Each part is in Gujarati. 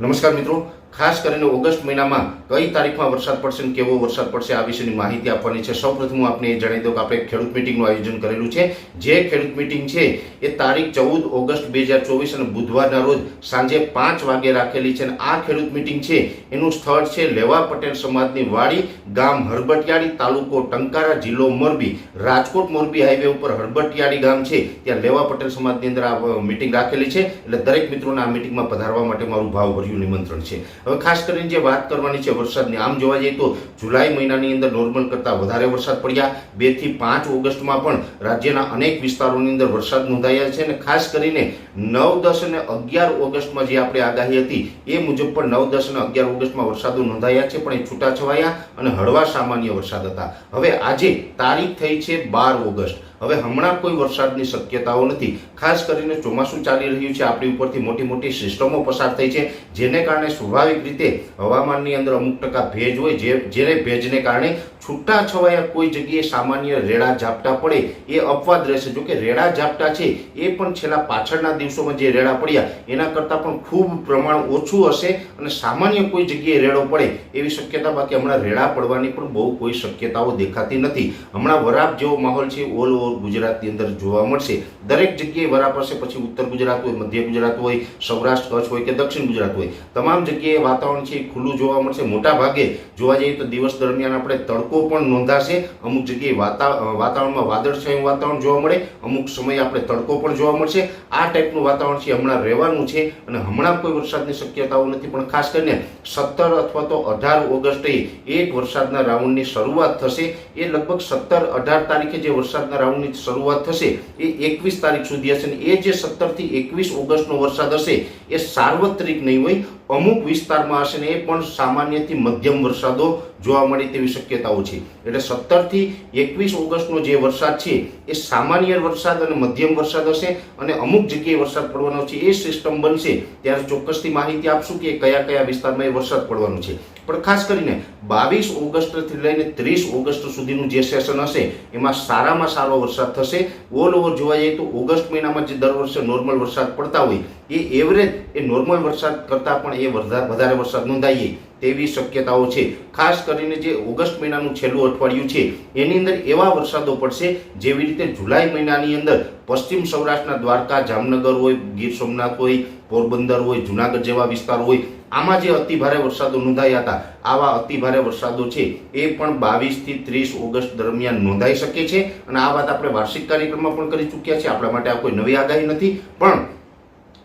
નમસ્કાર મિત્રો. ખાસ કરીને ઓગસ્ટ મહિનામાં કઈ તારીખમાં વરસાદ પડશે અને કેવો વરસાદ પડશે, આ વિશેની માહિતી આપવાની છે. સૌપ્રથમ હું આપને જણાવી દઉં કે આપણે ખેડૂત મિટિંગનું આયોજન કરેલું છે. જે ખેડૂત મિટિંગ છે એ તારીખ ચૌદ ઓગસ્ટ બે હજાર ચોવીસ અને બુધવારના રોજ સાંજે પાંચ વાગે રાખેલી છે અને આ ખેડૂત મિટિંગ છે એનું સ્થળ છે લેવા પટેલ સમાજની વાડી, ગામ હરબટિયાળી તાલુકો ટંકારા જિલ્લો મોરબી. રાજકોટ મોરબી હાઈવે ઉપર હરબટિયાળી ગામ છે. ત્યાં લેવા પટેલ સમાજની અંદર આ મિટિંગ રાખેલી છે. એટલે દરેક મિત્રોને આ મિટિંગમાં પધારવા માટે મારું ભાવભર્યું નિમંત્રણ છે. હવે ખાસ કરીને જે વાત કરવાની છે વરસાદની, આમ જોવા જઈએ તો જુલાઈ મહિનાની અંદર નોર્મલ કરતાં વધારે વરસાદ પડ્યા. બેથી પાંચ ઓગસ્ટમાં પણ રાજ્યના અનેક વિસ્તારોની અંદર વરસાદ નોંધાયા છે અને ખાસ કરીને નવ, દસ અને અગિયાર ઓગસ્ટમાં જે આપણે આગાહી હતી, એ મુજબ પણ નવ, દસ અને અગિયાર ઓગસ્ટમાં વરસાદો નોંધાયા છે, પણ એ છૂટાછવાયા અને હળવા સામાન્ય વરસાદ હતા. હવે આજે તારીખ થઈ છે બાર ઓગસ્ટ. હવે હમણાં કોઈ વરસાદની શક્યતાઓ નથી. ખાસ કરીને ચોમાસું ચાલી રહ્યું છે, આપણી ઉપરથી મોટી મોટી સિસ્ટમો પસાર થઈ છે, જેને કારણે સ્વાભાવિક રીતે હવામાનની અંદર અમુક ટકા ભેજ હોય, જે જેને ભેજને કારણે છૂટા છવાયા કોઈ જગ્યાએ સામાન્ય રેડા ઝાપટા પડે એ અપવાદ રહેશે. જો કે રેડા ઝાપટા છે એ પણ છેલ્લા પાછળના દિવસોમાં જે રેડા પડ્યા, એના કરતાં પણ ખૂબ પ્રમાણ ઓછું હશે અને સામાન્ય કોઈ જગ્યાએ રેડો પડે એવી શક્યતા, બાકી હમણાં રેડા પડવાની પણ બહુ કોઈ શક્યતાઓ દેખાતી નથી. હમણાં વરાપ જેવો માહોલ છે, ઓલ ઓવર ગુજરાતની અંદર જોવા મળશે. દરેક જગ્યાએ વરાપ હશે, પછી ઉત્તર ગુજરાત હોય, મધ્ય ગુજરાત હોય, સૌરાષ્ટ્ર કચ્છ હોય કે દક્ષિણ ગુજરાત હોય. તમામ જગ્યાએ વાતાવરણ છે એ ખુલ્લું જોવા મળશે. મોટા ભાગે જોવા જઈએ તો દિવસ દરમિયાન આપણે તડકો પણ નોંધાશે. અમુક જગ્યાએ વાતાવરણમાં વાદળછાયું વાતાવરણ જોવા મળે. અમુક સમયે આપણે તડકો પણ જોવા મળશે. આ ટાઈપનું વાતાવરણ છે હમણાં રહેવાનું છે અને હમણાં કોઈ વરસાદની શક્યતાઓ નથી. પણ ખાસ કરીને સત્તર અથવા તો અઢાર ઓગસ્ટે એક વરસાદના રાઉન્ડની શરૂઆત થશે. એ લગભગ સત્તર અઢાર તારીખે જે વરસાદના રાઉન્ડની શરૂઆત થશે એ એકવીસ તારીખ સુધી હશે. અને એ જે સત્તરથી એકવીસ ઓગસ્ટનો વરસાદ હશે એ સાર્વત્રિક નહીં હોય. અમુક વિસ્તારમાં હશે ને એ પણ સામાન્યથી મધ્યમ વરસાદો જોવા મળે તેવી શક્યતાઓ છે. એટલે સત્તરથી એકવીસ ઓગસ્ટનો જે વરસાદ છે, એ સામાન્ય વરસાદ અને મધ્યમ વરસાદ હશે અને અમુક જગ્યાએ વરસાદ પડવાનો છે. એ સિસ્ટમ બનશે, ત્યારે ચોક્કસથી માહિતી આપશું કે કયા કયા વિસ્તારમાં એ વરસાદ પડવાનો છે. પણ ખાસ કરીને બાવીસ ઓગસ્ટથી લઈને ત્રીસ ઓગસ્ટ સુધીનું જે સેશન હશે, એમાં સારામાં સારો વરસાદ થશે. ઓલ ઓવર જોવા જઈએ તો ઓગસ્ટ મહિનામાં જે દર વર્ષે નોર્મલ વરસાદ પડતા હોય, એ એવરેજ એ નોર્મલ વરસાદ કરતાં પણ એ વધા- વધારે વરસાદ નોંધાઈએ તેવી શક્યતાઓ છે. ખાસ કરીને જે ઓગસ્ટ મહિનાનું છેલ્લું અઠવાડિયું છે, એની અંદર એવા વરસાદો પડશે જેવી રીતે જુલાઈ મહિનાની અંદર પશ્ચિમ સૌરાષ્ટ્રના દ્વારકા, જામનગર હોય, ગીર સોમનાથ હોય, પોરબંદર હોય, જુનાગઢ જેવા વિસ્તાર હોય, આમાં જે અતિભારે વરસાદો નોંધાયા હતા, આવા અતિભારે વરસાદો છે એ પણ બાવીસથી ત્રીસ ઓગસ્ટ દરમિયાન નોંધાઈ શકે છે. અને આ વાત આપણે વાર્ષિક કાર્યક્રમમાં પણ કરી ચૂક્યા છે આપણા માટે આ કોઈ નવી આગાહી નથી. પણ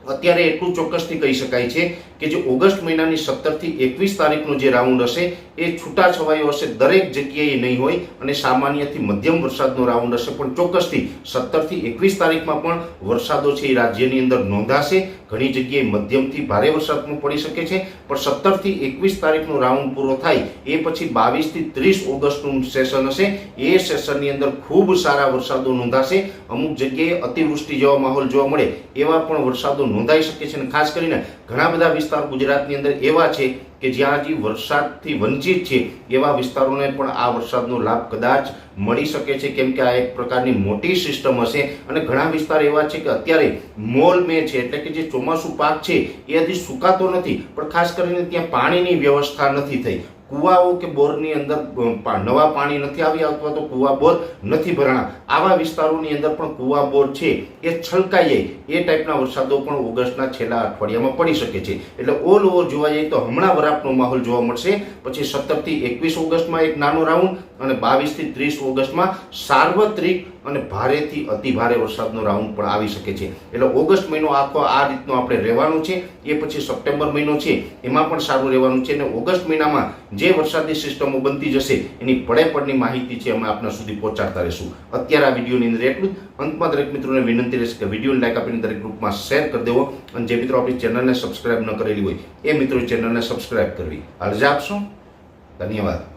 અત્યારે એટલું ચોક્કસથી કહી શકાય છે કે જે ઓગસ્ટ મહિનાની સત્તરથી એકવીસ તારીખનો જે રાઉન્ડ હશે, એ છૂટાછવાયો હશે દરેક જગ્યાએ નહીં હોય અને સામાન્યથી મધ્યમ વરસાદનો રાઉન્ડ હશે. પણ ચોક્કસથી સત્તરથી એકવીસ તારીખમાં પણ વરસાદો છે એ રાજ્યની અંદર નોંધાશે. ઘણી જગ્યાએ મધ્યમથી ભારે વરસાદ પણ પડી શકે છે. પણ સત્તરથી એકવીસ તારીખનો રાઉન્ડ પૂરો થાય, એ પછી બાવીસથી ત્રીસ ઓગસ્ટનું સેશન હશે. એ સેશનની અંદર ખૂબ સારા વરસાદો નોંધાશે. અમુક જગ્યાએ અતિવૃષ્ટિ જેવા માહોલ જોવા મળે એવા પણ વરસાદો નોંધાઈ શકે છે અને ખાસ કરીને ઘણા બધા વિસ્તાર ગુજરાતની અંદર એવા છે કે જ્યાં હજી વરસાદથી વંચિત છે, એવા વિસ્તારોને પણ આ વરસાદનો લાભ કદાચ મળી શકે છે. કેમ કે આ એક પ્રકારની મોટી સિસ્ટમ હશે અને ઘણા વિસ્તાર એવા છે કે અત્યારે મોલ મે છે, એટલે કે જે ચોમાસું પાક છે એ હજી સુકાતો નથી. પણ ખાસ કરીને ત્યાં પાણીની વ્યવસ્થા નથી થઈ. કુવાઓ કે બોરની અંદર નવા પાણી નથી આવ્યા અથવા તો કુવા બોર નથી ભરાણા. આવા વિસ્તારોની અંદર પણ કુવા બોર છે, એ છલકાઈ જાય. એ ટાઈપના વરસાદો પણ ઓગસ્ટના છેલ્લા અઠવાડિયામાં પડી શકે છે. એટલે ઓલ ઓવર જોવા જઈએ તો હમણાં વરાપનો માહોલ જોવા મળશે. પછી સત્તરથી એકવીસ ઓગસ્ટમાં એક નાનો રાઉન્ડ અને બાવીસથી ત્રીસ ઓગસ્ટમાં સાર્વત્રિક અને ભારેથી અતિ ભારે વરસાદનો રાઉન્ડ પણ આવી શકે છે. એટલે ઓગસ્ટ મહિનો આખો આ રીતનો આપણે રહેવાનું છે, એ પછી સપ્ટેમ્બર મહિનો છે, એમાં પણ સારું રહેવાનું છે. અને ઓગસ્ટ મહિનામાં જે વરસાદની સિસ્ટમો બનતી જશે, એની પડે પડની માહિતી છે, અમે આપના સુધી પહોંચાડતા રહીશું. અત્યારે આ વિડીયોની અંદર એટલું જ. અંતમાં દરેક મિત્રોને વિનંતી રહેશે કે વિડીયોને લાઈક આપીને દરેક ગ્રુપમાં શેર કરી દેવો. અને જે મિત્રો આપણી ચેનલને સબસ્ક્રાઇબ ન કરેલી હોય, એ મિત્રો ચેનલને સબસ્ક્રાઇબ કરવી. અરજા આપશો. ધન્યવાદ.